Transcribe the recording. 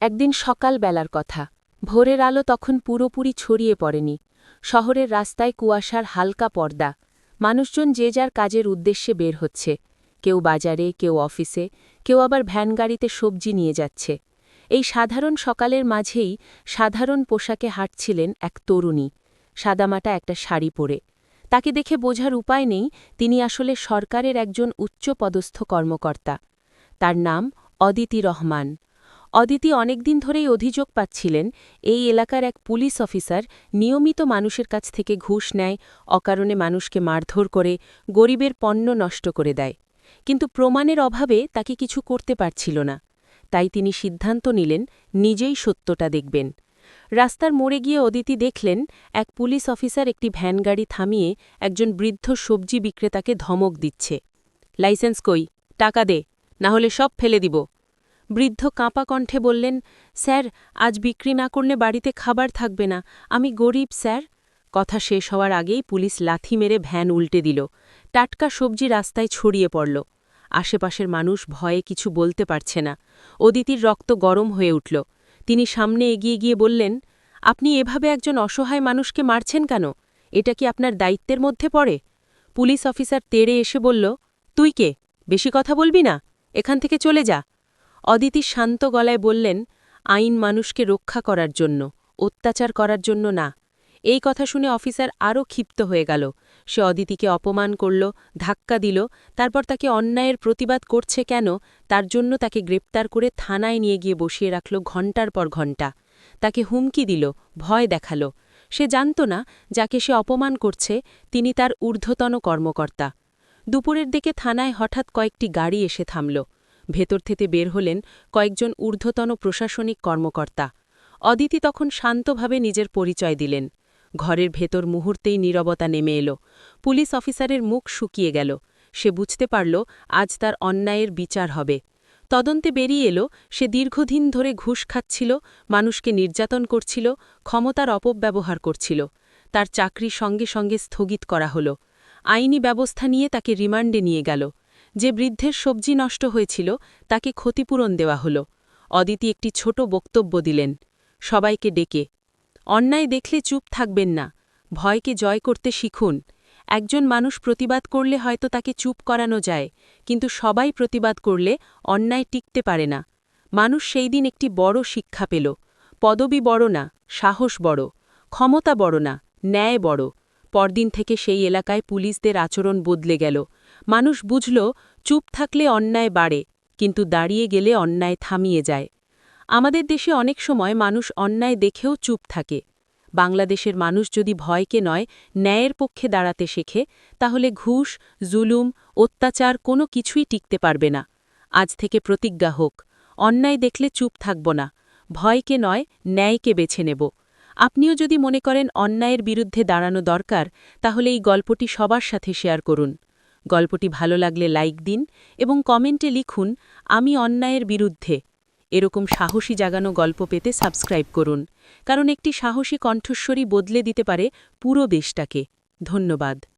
একদিন সকাল বেলার কথা। ভোরের আলো তখন পুরোপুরি ছড়িয়ে পড়েনি। শহরের রাস্তায় কুয়াশার হালকা পর্দা। মানুষজন যে যার কাজের উদ্দেশ্যে বের হচ্ছে। কেউ বাজারে, কেউ অফিসে, কেউ আবার ভ্যান গাড়িতে সবজি নিয়ে যাচ্ছে। এই সাধারণ সকালের মাঝেই সাধারণ পোশাকে হাঁটছিলেন এক তরুণী। সাদামাটা একটা শাড়ি পরে। তাকে দেখে বোঝার উপায় নেই, তিনি আসলে সরকারের একজন উচ্চপদস্থ কর্মকর্তা। তার নাম অদিতি রহমান। অদিতি অনেকদিন ধরেই অভিযোগ পাচ্ছিলেন, এই এলাকার এক পুলিশ অফিসার নিয়মিত মানুষের কাছ থেকে ঘুষ নেয়, অকারণে মানুষকে মারধর করে, গরিবের পণ্য নষ্ট করে দেয়। কিন্তু প্রমাণের অভাবে তাকে কিছু করতে পারছিল না। তাই তিনি সিদ্ধান্ত নিলেন, নিজেই সত্যটা দেখবেন। রাস্তার মোড়ে গিয়ে অদিতি দেখলেন, এক পুলিশ অফিসার একটি ভ্যানগাড়ি থামিয়ে একজন বৃদ্ধ সবজি বিক্রেতাকে ধমক দিচ্ছে। লাইসেন্স কই? টাকা দে, না হলে সব ফেলে দিব। বৃদ্ধ কাঁপা কণ্ঠে বললেন, স্যার, আজ বিক্রি না করলে বাড়িতে খাবার থাকবে না। আমি গরিব, স্যার। কথা শেষ হওয়ার আগেই পুলিশ লাথি মেরে ভ্যান উল্টে দিল। টাটকা সবজি রাস্তায় ছড়িয়ে পড়ল। আশেপাশের মানুষ ভয়ে কিছু বলতে পারছে না। অদিতির রক্ত গরম হয়ে উঠল। তিনি সামনে এগিয়ে গিয়ে বললেন, আপনি এভাবে একজন অসহায় মানুষকে মারছেন কেন? এটা কি আপনার দায়িত্বের মধ্যে পড়ে? পুলিশ অফিসার তেড়ে এসে বলল, তুই কে? বেশি কথা বলবি না? এখান থেকে চলে যা। অদিতি শান্ত গলায় বললেন, আইন মানুষকে রক্ষা করার জন্য, অত্যাচার করার জন্য না। এই কথা শুনে অফিসার আরও ক্ষিপ্ত হয়ে গেল। সে অদিতিকে অপমান করল, ধাক্কা দিল, তারপর তাকে অন্যায়ের প্রতিবাদ করছে কেন, তার জন্য তাকে গ্রেপ্তার করে থানায় নিয়ে গিয়ে বসিয়ে রাখল ঘণ্টার পর ঘণ্টা। তাকে হুমকি দিল, ভয় দেখাল। সে জানত না, যাকে সে অপমান করছে, তিনি তার ঊর্ধ্বতন কর্মকর্তা। দুপুরের দিকে থানায় হঠাৎ কয়েকটি গাড়ি এসে থামল। ভেতর থেকে বের হলেন কয়েকজন ঊর্ধ্বতন প্রশাসনিক কর্মকর্তা। অদিতি তখন শান্তভাবে নিজের পরিচয় দিলেন। ঘরের ভেতর মুহূর্তেই নীরবতা নেমে এলো। পুলিশ অফিসারের মুখ শুকিয়ে গেল। সে বুঝতে পারল, আজ তার অন্যায়ের বিচার হবে। তদন্তে বেরিয়ে এলো, সে দীর্ঘদিন ধরে ঘুষ খাচ্ছিল, মানুষকে নির্যাতন করছিল, ক্ষমতার অপব্যবহার করছিল। তার চাকরি সঙ্গে সঙ্গে স্থগিত করা হল। আইনি ব্যবস্থা নিয়ে তাকে রিমান্ডে নিয়ে গেল। যে বৃদ্ধের সবজি নষ্ট হয়েছিল, তাকে ক্ষতিপূরণ দেওয়া হল। অদিতি একটি ছোট বক্তব্য দিলেন। সবাইকে ডেকে, অন্যায় দেখলে চুপ থাকবেন না, ভয়কে জয় করতে শিখুন। একজন মানুষ প্রতিবাদ করলে হয়তো তাকে চুপ করানো যায়, কিন্তু সবাই প্রতিবাদ করলে অন্যায় টিকতে পারে না। মানুষ সেই দিন একটি বড় শিক্ষা পেল। পদবি বড় না, সাহস বড়, ক্ষমতা বড় না, ন্যায় বড়। পরদিন থেকে সেই এলাকায় পুলিশদের আচরণ বদলে গেল। মানুষ বুঝল, চুপ থাকলে অন্যায় বাড়ে, কিন্তু দাঁড়িয়ে গেলে অন্যায় থামিয়ে যায়। আমাদের দেশে অনেক সময় মানুষ অন্যায় দেখেও চুপ থাকে। বাংলাদেশের মানুষ যদি ভয়কে নয়, ন্যায়ের পক্ষে দাঁড়াতে শেখে, তাহলে ঘুষ, জুলুম, অত্যাচার কোনো কিছুই টিকতে পারবে না। আজ থেকে প্রতিজ্ঞা হোক, অন্যায় দেখলে চুপ থাকব না, ভয়কে নয়, ন্যায়কে বেছে নেব। আপনিও যদি মনে করেন অন্যায়ের বিরুদ্ধে দাঁড়ানো দরকার, তাহলে এই গল্পটি সবার সাথে শেয়ার করুন। গল্পটি ভালো লাগলে লাইক দিন এবং কমেন্টে লিখুন, আমি অন্যায়ের বিরুদ্ধে। এরকম সাহসী জাগানো গল্প পেতে সাবস্ক্রাইব করুন, কারণ একটি সাহসী কণ্ঠস্বরী বদলে দিতে পারে পুরো দেশটাকে। ধন্যবাদ।